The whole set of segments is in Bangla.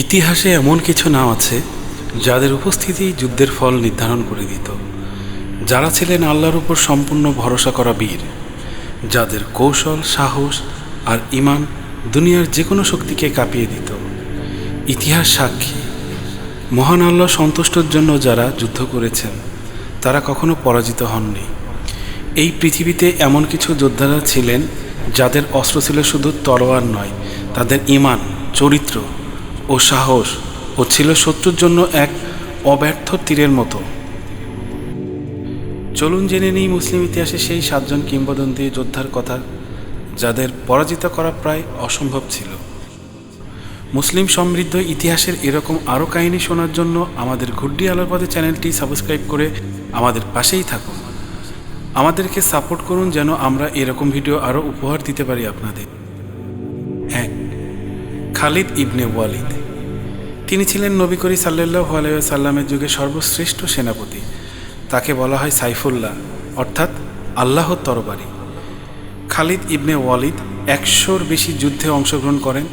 ইতিহাসে এমন কিছু নাম আছে যাদের উপস্থিতি যুদ্ধের ফল নির্ধারণ করে দিত। যারা ছিলেন আল্লাহর উপর সম্পূর্ণ ভরসা করা বীর, যাদের কৌশল, সাহস আর ইমান দুনিয়ার যে কোনো শক্তিকে কাঁপিয়ে দিত। ইতিহাস সাক্ষী। মহান আল্লাহ সন্তুষ্টর জন্য যারা যুদ্ধ করেছেন, তারা কখনো পরাজিত হননি। এই পৃথিবীতে এমন কিছু যোদ্ধারা ছিলেন যাদের অস্ত্র ছিল শুধু তলোয়ার নয়, তাদের ইমান চরিত্র ও সাহস ও ছিল শত্রুর জন্য এক অব্যর্থ তীরের মতো। চলুন জেনে নিই মুসলিম ইতিহাসে সেই সাতজন কিংবদন্তি যোদ্ধার কথা, যাদের পরাজিত করা প্রায় অসম্ভব ছিল। মুসলিম সমৃদ্ধ ইতিহাসের এরকম আরও কাহিনী শোনার জন্য আমাদের ঘুড্ডি আলোর পথে চ্যানেলটি সাবস্ক্রাইব করে আমাদের পাশেই থাকুন। আমাদেরকে সাপোর্ট করুন যেন আমরা এরকম ভিডিও আরও উপহার দিতে পারি আপনাদের। এক, খালিদ ইবনে ওয়ালিদ। তিনি ছিলেন নবী করি সাল্লাহ সাল্লামের যুগে সর্বশ্রেষ্ঠ সেনাপতি। তাকে বলা হয় সাইফুল্লাহ, অর্থাৎ আল্লাহর তরবারি। খালিদ ইবনে ওয়ালিদ একশোর বেশি যুদ্ধে অংশগ্রহণ করেন,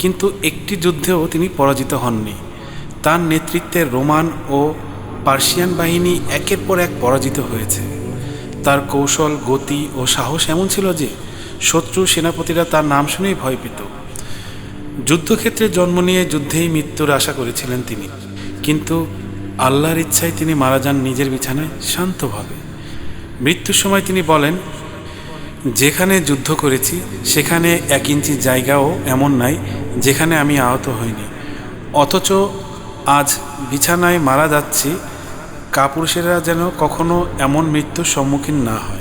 কিন্তু একটি যুদ্ধেও তিনি পরাজিত হননি। তার নেতৃত্বে রোমান ও পার্সিয়ান বাহিনী একের পর এক পরাজিত হয়েছে। তার কৌশল, গতি ও সাহস এমন ছিল যে শত্রু সেনাপতিরা তার নাম শুনেই ভয় পেত। যুদ্ধক্ষেত্রে জন্ম নিয়ে যুদ্ধেই মৃত্যুর আশা করেছিলেন তিনি। কিন্তু আল্লাহর ইচ্ছায় তিনি মারা যান নিজের বিছানায় শান্তভাবে। মৃত্যুর সময় তিনি বলেন, যেখানে যুদ্ধ করেছি, সেখানে এক ইঞ্চি জায়গাও এমন নাই যেখানে আমি আহত হইনি। অথচ আজ বিছানায় মারা যাচ্ছি, কাপুরুষেরা যেন কখনো এমন মৃত্যুর সম্মুখীন না হয়।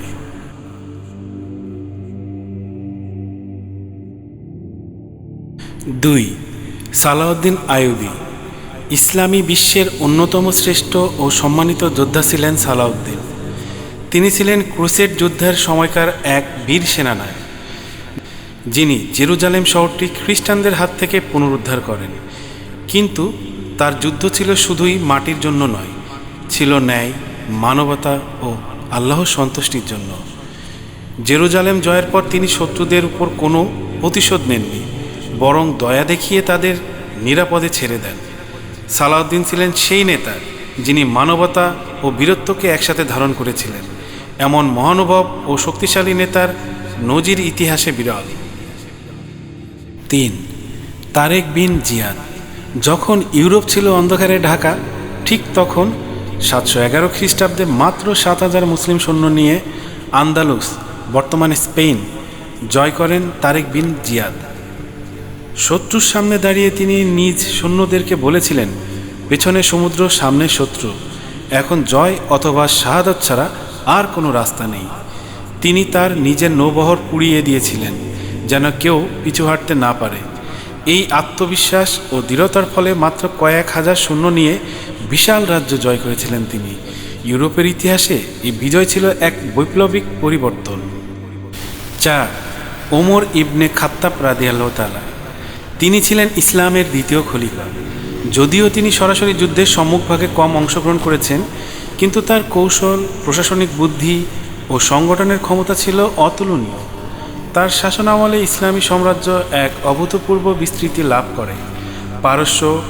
দুই, সালাউদ্দিন আইয়ুবি ইসলামী বিশ্বের অন্যতম শ্রেষ্ঠ ও সম্মানিত যোদ্ধা ছিলেন সালাউদ্দিন। তিনি ছিলেন ক্রুসেড যুদ্ধের সময়কার এক বীর সেনানায়ক, যিনি জেরুজালেম শহরটি খ্রিস্টানদের হাত থেকে পুনরুদ্ধার করেন। কিন্তু তার যুদ্ধ ছিল শুধুই মাটির জন্য নয়, ছিল ন্যায়, মানবতা ও আল্লাহর সন্তুষ্টির জন্য। জেরুজালেম জয়ের পর তিনি শত্রুদের উপর কোনো প্রতিশোধ নেননি। বরং দয়া দেখিয়ে তাদের নিরাপদে ছেড়ে দেন। সালাউদ্দিন ছিলেন সেই নেতা যিনি মানবতা ও বীরত্বকে একসাথে ধারণ করেছিলেন। এমন মহানুভব ও শক্তিশালী নেতার নজির ইতিহাসে বিরল। তিন, তারেক বিন জিয়াদ। যখন ইউরোপ ছিল অন্ধকারে ঢাকা, ঠিক তখন সাতশো এগারো খ্রিস্টাব্দে মাত্র সাত হাজার মুসলিম সৈন্য নিয়ে আন্দালুস, বর্তমানে স্পেন, জয় করেন তারেক বিন জিয়াদ। শত্রুর সামনে দাঁড়িয়ে তিনি নিজ সৈন্যদেরকে বলেছিলেন, পেছনে সমুদ্র, সামনে শত্রু। এখন জয় অথবা শাহাদত ছাড়া আর কোনো রাস্তা নেই। তিনি তার নিজের নৌবহর পুড়িয়ে দিয়েছিলেন, যেন কেউ পিছু হাঁটতে না পারে। এই আত্মবিশ্বাস ও দৃঢ়তার ফলে মাত্র কয়েক হাজার সৈন্য নিয়ে বিশাল রাজ্য জয় করেছিলেন তিনি। ইউরোপের ইতিহাসে এই বিজয় ছিল এক বৈপ্লবিক পরিবর্তন। চার, ওমর ইবনে খাত্তাব রাদিয়াল্লাহ তালা তিনি ছিলেন ইসলামের দ্বিতীয় খলিফা। যদিও তিনি সরাসরি যুদ্ধের সম্মুখভাগে কম অংশগ্রহণ করেছেন, কিন্তু তার কৌশল, প্রশাসনিক বুদ্ধি ও সংগঠনের ক্ষমতা ছিল অতুলনীয়। তার শাসনামলে ইসলামী সাম্রাজ্য এক অভূতপূর্ব বিস্তৃতি লাভ করে। পারস্য,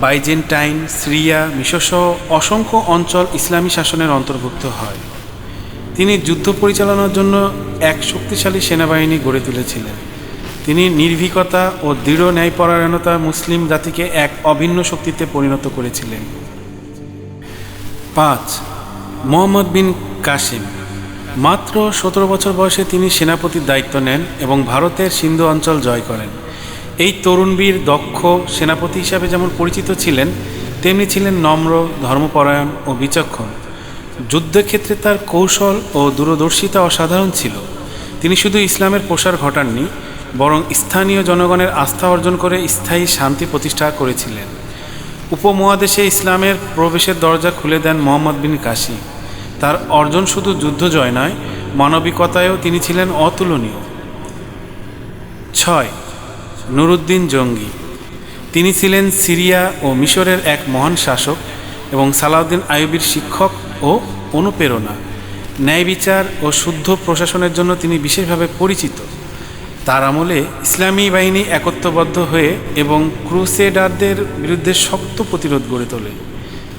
বাইজেন্টাইন, সিরিয়া মিশরসহ অসংখ্য অঞ্চল ইসলামী শাসনের অন্তর্ভুক্ত হয়। তিনি যুদ্ধ পরিচালনার জন্য এক শক্তিশালী সেনাবাহিনী গড়ে তুলেছিলেন। তিনি নির্ভীকতা ও দৃঢ় ন্যায়পরায়ণতা মুসলিম জাতিকে এক অভিন্ন শক্তিতে পরিণত করেছিলেন। পাঁচ, মোহাম্মদ বিন কাসিম। মাত্র সতেরো বছর বয়সে তিনি সেনাপতির দায়িত্ব নেন এবং ভারতের সিন্ধু অঞ্চল জয় করেন। এই তরুণবীর দক্ষ সেনাপতি হিসাবে যেমন পরিচিত ছিলেন, তেমনি ছিলেন নম্র, ধর্মপরায়ণ ও বিচক্ষণ। যুদ্ধক্ষেত্রে তার কৌশল ও দূরদর্শিতা অসাধারণ ছিল। তিনি শুধু ইসলামের প্রসার ঘটাননি বরং স্থানীয় জনগণের আস্থা অর্জন করে স্থায়ী শান্তি প্রতিষ্ঠা করেছিলেন। উপমহাদেশে ইসলামের প্রবেশের দরজা খুলে দেন মোহাম্মদ বিন কাশি তার অর্জন শুধু যুদ্ধ জয় নয়, মানবিকতায়ও তিনি ছিলেন অতুলনীয়। ছয়, নুরুদ্দিন জঙ্গি। তিনি ছিলেন সিরিয়া ও মিশরের এক মহান শাসক এবং সালাউদ্দিন আইয়ুবির শিক্ষক ও অনুপ্রেরণা। ন্যায় বিচার ও শুদ্ধ প্রশাসনের জন্য তিনি বিশেষভাবে পরিচিত। তার আমলে ইসলামী বাহিনী একত্রবদ্ধ হয়ে এবং ক্রুসেডারদের বিরুদ্ধে শক্ত প্রতিরোধ গড়ে তোলে।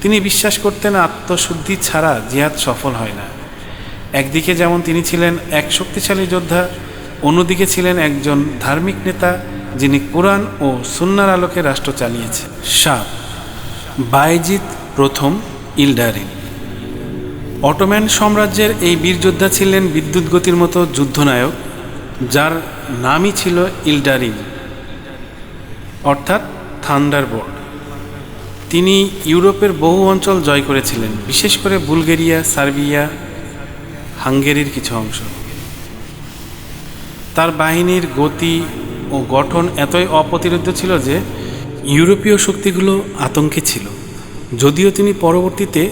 তিনি বিশ্বাস করতেন আত্মশুদ্ধি ছাড়া জিহাদ সফল হয় না। একদিকে যেমন তিনি ছিলেন এক শক্তিশালী যোদ্ধা, অন্যদিকে ছিলেন একজন ধার্মিক নেতা যিনি কোরআন ও সুন্নার আলোকে রাষ্ট্র চালিয়েছে। সাত বাইজিৎ প্রথম ইলডারিন। অটোম্যান সাম্রাজ্যের এই বীর যোদ্ধা ছিলেন বিদ্যুৎ গতির মতো যুদ্ধনায়ক যার নামই ছিল ইলডারিন, অর্থাৎ থান্ডারবোল্ট। তিনি ইউরোপের বহু অঞ্চল জয় করেছিলেন, বিশেষ করে বুলগেরিয়া, সার্বিয়া, হাঙ্গেরির কিছু অংশ। তার বাহিনীর গতি ও গঠন এতই অপ্রতিরোধ ছিল যে ইউরোপীয় শক্তিগুলো আতঙ্কে ছিল। যদিও তিনি পরবর্তীতে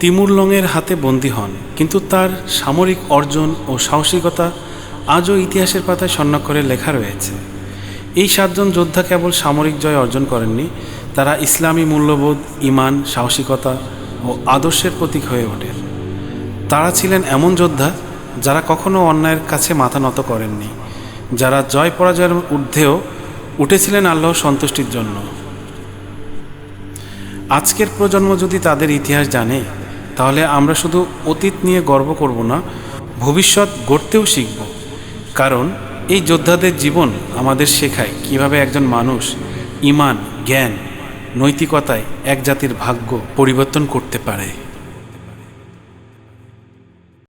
তিমুরলংয়ের হাতে বন্দী হন, কিন্তু তার সামরিক অর্জন ও সাহসিকতা আজও ইতিহাসের পাতায় স্বর্ণাক্ষরে লেখা রয়েছে। এই সাতজন যোদ্ধা কেবল সামরিক জয় অর্জন করেননি, তারা ইসলামী মূল্যবোধ ইমান সাহসিকতা ও আদর্শের প্রতীক হয়ে ওঠেন তারা ছিলেন এমন যোদ্ধা যারা কখনো অন্যায়ের কাছে মাথা নত করেননি, যারা জয় পরাজয়ের ঊর্ধ্বেও উঠেছিলেন আল্লাহ সন্তুষ্টির জন্য। আজকের প্রজন্ম যদি তাদের ইতিহাস জানে, তাহলে আমরা শুধু অতীত নিয়ে গর্ব করব না, ভবিষ্যৎ গড়তেও শিখব। কারণ এই যোদ্ধাদের জীবন আমাদের শেখায় কীভাবে একজন মানুষ ইমান, জ্ঞান, নৈতিকতায় এক জাতির ভাগ্য পরিবর্তন করতে পারে।